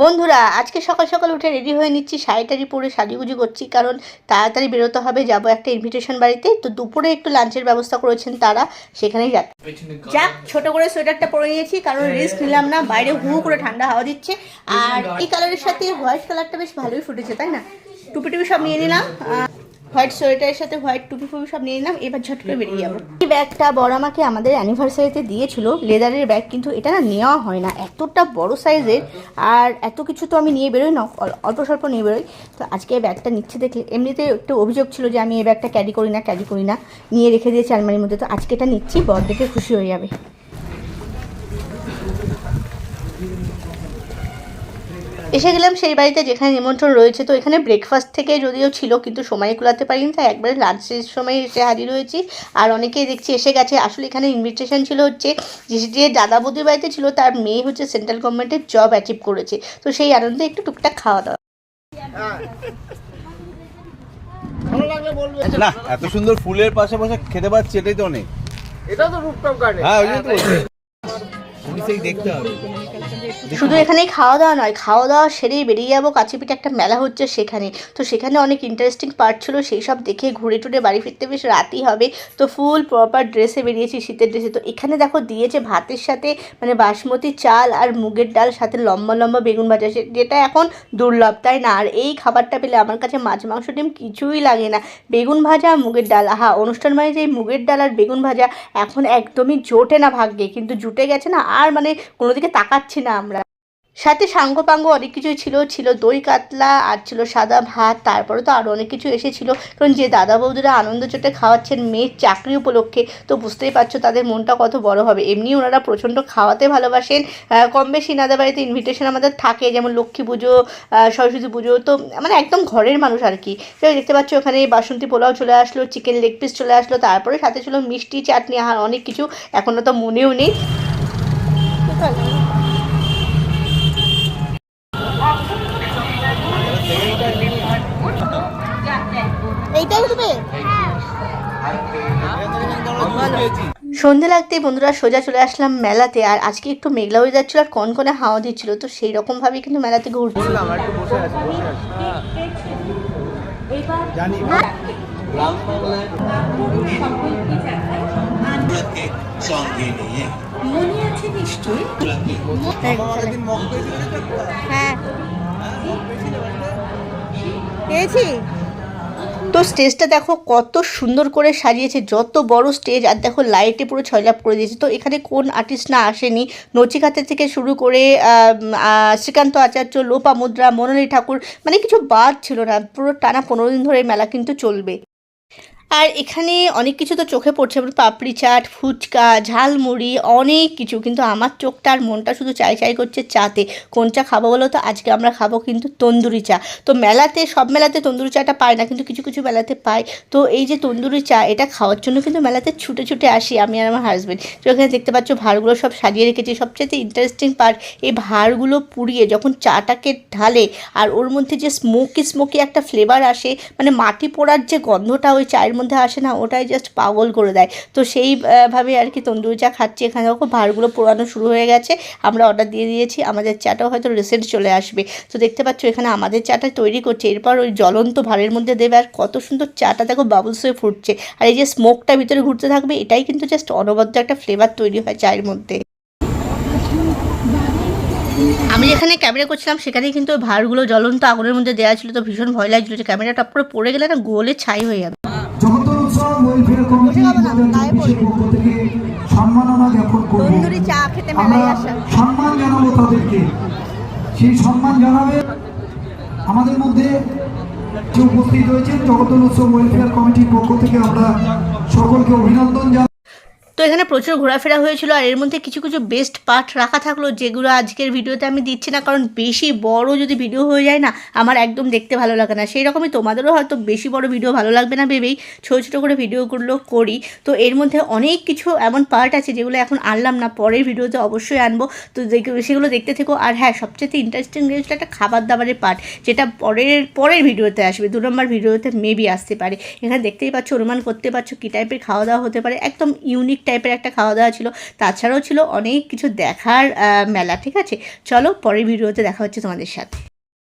বন্ধুরা, আজকে সকাল সকাল উঠে রেডি হয়ে নিচ্ছি শাড়িটারি পরে সাজুগুজু করছি, কারণ তাড়াতাড়ি বেরোতে হবে, যাব একটা ইনভিটেশন বাড়িতে। তো দুপুরে একটু লাঞ্চের ব্যবস্থা করেছেন তারা, সেখানেই যাক। যাক, ছোট করে সোয়েটারটা পরে নিয়েছি, কারণ রিস্ক নিলাম না, বাইরে হু করে ঠান্ডা হাওয়া দিচ্ছে। আর এই কালারের সাথে হোয়াইট কালারটা বেশ ভালোই ফুটেছে, তাই না? টুপি টুপি সব নিয়ে নিলাম হোয়াইট সোয়েটারের সাথে হোয়াইট টুপি ফুপি সব নিয়ে নিলাম, এবার ঝট করে বেরিয়ে যাব। এই ব্যাগটা বড় আমাকে আমাদের অ্যানিভার্সারিতে দিয়েছিল লেদারের ব্যাগ, কিন্তু এটা না নেওয়া হয় না, এতটা বড় সাইজের আর এত কিছু তো আমি নিয়ে বেরোই না অল- অল্প স্বল্প নিয়ে বেরোই। তো আজকে এই ব্যাগটা নিচ্ছে দেখলে, এমনিতে একটু অভিযোগ ছিল যে আমি এই ব্যাগটা ক্যারি করি না ক্যারি করি না, নিয়ে রেখে দিয়েছি আলমারির মধ্যে, তো আজকে এটা নিচ্ছি বর দেখে খুশি হয়ে যাবে। এসে গেলাম সেই বাড়িতে যেখানে নিমন্ত্রণ রয়েছে। তো এখানে ব্রেকফাস্ট থেকে যদিও ছিল কিন্তু সময় কুলাতে পারিনি তাই একবারে লাঞ্চের সময় এসে হাজির হয়েছি। আর অনেকেই দেখছি এসে গেছে। আসলে এখানে ইনভিটেশন ছিল হচ্ছে যে যে দাদা বৌদির বাড়িতে ছিল তার মেয়ে হচ্ছে সেন্ট্রাল গভর্নমেন্টের জব অ্যাচিভ করেছে। তো সেই আনন্দে একটু টুকটাক খাওয়া দাওয়া। না এত সুন্দর ফুলের পাশাপাশি খেতে পাচ্ছি এটাই তো অনেক। এটাও তো গার্ডেন হ্যাঁ ওই তো দেখতে হবে। শুধু এখানেই খাওয়া দাওয়া নয় খাওয়া দাওয়া সেরেই বেরিয়ে যাব। কাছে পিঠে একটা মেলা হচ্ছে সেখানে। তো সেখানে অনেক ইন্টারেস্টিং পার্ট ছিল সেই সব দেখে ঘুরে টুরে বাড়ি ফিরতে বেশ রাতই হবে। তো ফুল প্রপার ড্রেসে বেরিয়েছি শীতের ড্রেসে তো এখানে দেখো দিয়েছে ভাতের সাথে মানে বাসমতি চাল আর মুগের ডাল সাথে লম্বা লম্বা বেগুন ভাজা সে- যেটা এখন দুর্লভ তাই না? আর এই খাবারটা পেলে আমার কাছে মাছ মাংস ডিম কিছুই লাগে না। বেগুন ভাজা আর মুগের ডাল। আহা অনুষ্ঠান মানে যে এই মুগের ডাল আর বেগুন ভাজা এখন একদমই জোটে না ভাগ্যে। কিন্তু জুটে গেছে না আর মানে কোনো দিকে তাকাচ্ছি না আমরা। সাথে সাঙ্গ পাঙ্গ অনেক কিছুই ছিল ছিল দই কাতলা আর ছিল সাদা ভাত, তারপরে তো আরও অনেক কিছু এসেছিল। কারণ যে দাদা বৌদিরা আনন্দ চোটে খাওয়াচ্ছেন মেয়ের চাকরি উপলক্ষে, তো বুঝতেই পারছ তাদের মনটা কত বড় হবে। এমনি ওনারা প্রচণ্ড খাওয়াতে ভালোবাসেন। কম বেশি নাদা বাড়িতে ইনভিটেশন আমাদের থাকে, যেমন লক্ষ্মী পুজো সরস্বতী পুজো, তো মানে একদম ঘরের মানুষ আর কি। তো দেখতে পাচ্ছ ওখানে বাসন্তী পোলাও চলে আসলো চিকেন লেগ পিস চলে আসলো, তারপরে সাথে ছিল মিষ্টি চাটনি, আর অনেক কিছু এখনও তো মনেও নেই। সন্ধে লাগতেই বন্ধুরা সোজা চলে আসলাম মেলাতে আর আজকে একটু মেঘলা হয়ে যাচ্ছিল আর কনকনে হাওয়া দিচ্ছিল তো সেই রকমভাবেই কিন্তু মেলাতে ঘুরছি? হ্যাঁ পেয়েছি স্টেজটা দেখো কত সুন্দর করে সাজিয়েছে, যত বড় স্টেজ আর দেখো লাইটে পুরো ছয়লাপ করে দিয়েছে। তো এখানে কোন আর্টিস্ট না আসেনি? নচিকাতে থেকে শুরু করে শ্রীকান্ত আচার্য, লোপা মুদ্রা মনালী ঠাকুর মানে কিছু বাদ ছিল না। পুরো টানা পনেরো দিন ধরে মেলা কিন্তু চলবে। আর এখানে অনেক কিছু তো চোখে পড়ছে পাপড়ি চাট, ফুচকা, ঝালমুড়ি, অনেক কিছু। কিন্তু আমার চোখটা আর মনটা শুধু চাই চাই করছে চাতে। কোন চা খাব বলো তো? আজকে আমরা খাব কিন্তু তন্দুরি চা। তো মেলাতে, সব মেলাতে তন্দুরি চাটা পায় না, কিন্তু কিছু কিছু মেলাতে পায় তো এই যে তন্দুরি চা, এটা খাওয়ার জন্য কিন্তু মেলাতে ছুটে ছুটে আসি আমি আর আমার হাজব্যান্ড তো এখানে দেখতে পাচ্ছ ভাড়গুলো সব সাজিয়ে রেখেছি। সবচেয়ে ইন্টারেস্টিং পার্ট এই ভাড়গুলো পুড়িয়ে যখন চাটাকে ঢালে, আর ওর মধ্যে যে স্মোকি স্মোকি একটা ফ্লেভার আসে মানে মাটি পোড়ার যে গন্ধটা ওই চায়ের মধ্যে আসে না, ওটাই জাস্ট পাগল করে দেয়। তো সেইভাবে আর কি তন্দুরি চা খাচ্ছি এখানে। দেখো ভাঁড়গুলো পোড়ানো শুরু হয়ে গেছে, আমরা অর্ডার দিয়ে দিয়েছি, আমাদের চাটাও হয়তো রিসেন্ট চলে আসবে। তো দেখতে পাচ্ছ এখানে আমাদের চাটা তৈরি করছে, এরপর ওই জ্বলন্ত ভাঁড়ের মধ্যে দেবে, আর কত সুন্দর চাটা দেখো বাবলস হয়ে ফুটছে। আর এই যে স্মোকটা ভিতরে ঘুরতে থাকবে, এটাই কিন্তু জাস্ট অনবদ্য একটা ফ্লেভার তৈরি হয় চায়ের মধ্যে। আমি যেখানে ক্যামেরা করছিলাম, সেখানেই কিন্তু ভাঁড়গুলো জ্বলন্ত আগুনের মধ্যে দেওয়া ছিল, তো ভীষণ ভয় লাগছিল যে ক্যামেরাটা পুরো পড়ে গেলে না গোলে ছাই হয়ে যাবে। ওয়েলফেয়ার কমিটি অফিসের পক্ষ থেকে সম্মাননা জ্ঞাপন করব। তন্দুরি চা খেতে আমরা সম্মান জানাব তাদেরকে। সেই সম্মান জানাবে আমাদের মধ্যে যে উপস্থিত হয়েছেন জগতর উৎসব ওয়েলফেয়ার কমিটির পক্ষ থেকে আমরা সকলকে অভিনন্দন জানাই। তো এখানে প্রচুর ঘোরাফেরা হয়েছিল আর এর মধ্যে কিছু কিছু বেস্ট পার্ট রাখা থাকল যেগুলো আজকের ভিডিওতে আমি দিচ্ছি না, কারণ বেশি বড় যদি ভিডিও হয়ে যায় না, আমার একদম দেখতে ভালো লাগে না। সেই রকমই তোমাদেরও হয়তো বেশি বড় ভিডিও ভালো লাগবে না ভেবেই ছোটো ছোটো করে ভিডিওগুলো করি। তো এর মধ্যে অনেক কিছু এমন পার্ট আছে যেগুলো এখন আনলাম না, পরের ভিডিওতে অবশ্যই আনব। তো সেগুলো দেখতে থেকো। আর হ্যাঁ সবচেয়ে ইন্টারেস্টিং জিনিসটা একটা খাবার দাবারের পার্ট যেটা পরের পরের ভিডিওতে আসবে। দু নম্বর ভিডিওতে মেবি আসতে পারে। এখানে দেখতেই পাচ্ছ, অনুমান করতে পারছ কী টাইপের খাওয়া দাওয়া হতে পারে। একদম ইউনিক টাইপের একটা খাওয়া দাওয়া ছিল। তাছাড়াও ছিল অনেক কিছু দেখার মেলা, ঠিক আছে? চলো পরের ভিডিওতে দেখা হচ্ছে তোমাদের সাথে।